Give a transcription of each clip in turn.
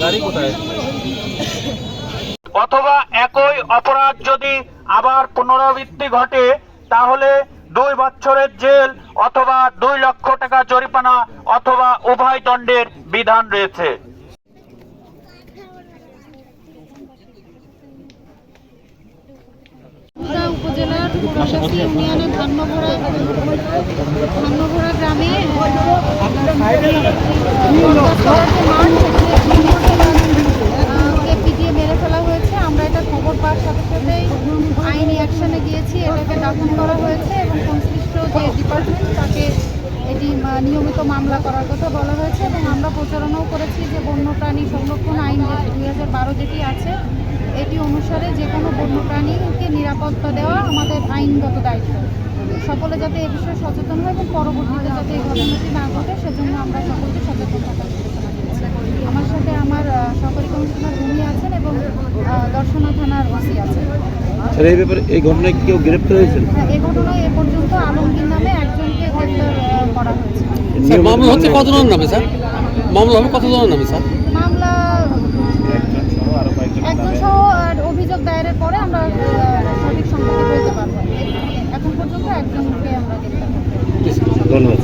কোথায়? অথবা একই অপরাধ যদি আবার পুনরাবৃত্তি ঘটে তাহলে দুই বছরের জেল অথবা দুই লক্ষ টাকা জরিমানা অথবা উভয় দণ্ডের বিধান রয়েছে। উপজেলার ধান্যভরা গ্রামে কে পিটিয়ে মেরে ফেলা হয়েছে আমরা এটা খবর পাওয়ার সাথে সাথেই আইনি অ্যাকশনে গিয়েছি দাফন করা হয়েছে এবং সংশ্লিষ্ট যে ডিপার্টমেন্ট তাকে এটি নিয়মিত মামলা করার কথা বলা হয়েছে এবং আমরা প্রচারণাও করেছি যে বন্যপ্রাণী সংরক্ষণ আইন দুই হাজার বারো যেটি আছে, এটি অনুসারে যে কোনো বন্যপ্রাণীকে নিরাপত্তা দেওয়া আমাদের আইনগত দায়িত্ব। সকলে যাতে এ বিষয়ে সচেতন হয় এবং পরবর্তীতে যাতে এই ঘটনাটি না ঘটে, সেজন্য আমরা সকলকে সচেতন থাকার আমার সাথে আমার সহকারী কমিশনার ভূমি আছেন এবং দর্শনা থানার ওসি আছেন। স্যার এই ব্যাপারে এই ঘটনায় কেউ গ্রেপ্তার হয়েছেন হ্যাঁ, এ ঘটনায় এ পর্যন্ত আলমগীর নামে একজনকে গ্রেপ্তার করা হয়েছে। স্যার মামলা হচ্ছে কতজনের নামে স্যার? মামলা হবে কতজনের নামে স্যার? মামলা একজন সহ আর অভিযোগ দায়েরের পরে আমরা সঠিক বলতে পারব। এখন পর্যন্ত একজনকে আমরা গ্রেপ্তার করতে ধন্যবাদ।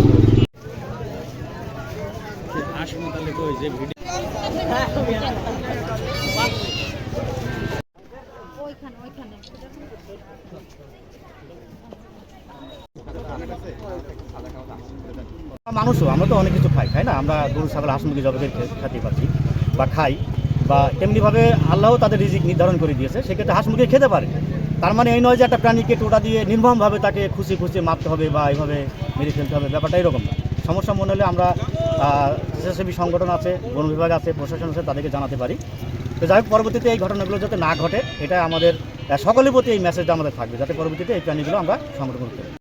মানুষও, আমরা তো অনেক কিছু খাই খাই না? আমরা গরু, ছাগল, হাঁস, মুরগি জবাই করে খেতে পারছি বা খাই বা তেমনিভাবে আল্লাহ তাদের রিজিক নির্ধারণ করে দিয়েছে, সেক্ষেত্রে হাঁস, মুরগি খেতে পারে। তার মানে এই নয় যে একটা প্রাণীকে টোটা দিয়ে নির্মমভাবে তাকে খুশি খুশি মারতে হবে বা এইভাবে মেরে ফেলতে হবে, ব্যাপারটা এরকম না। সমস্যা মনে হলে আমরা স্বেচ্ছাসেবী সংগঠন আছে, বন বিভাগ আছে, প্রশাসন আছে, তাদেরকে জানাতে পারি। তো যাই হোক, পরবর্তীতে এই ঘটনাগুলো যাতে না ঘটে, এটা আমাদের হ্যাঁ, সকলের প্রতি এই মেসেজটা আমাদের থাকবে যাতে পরবর্তীতে এই প্রাণীগুলো আমরা সংরক্ষণ করতে পারি।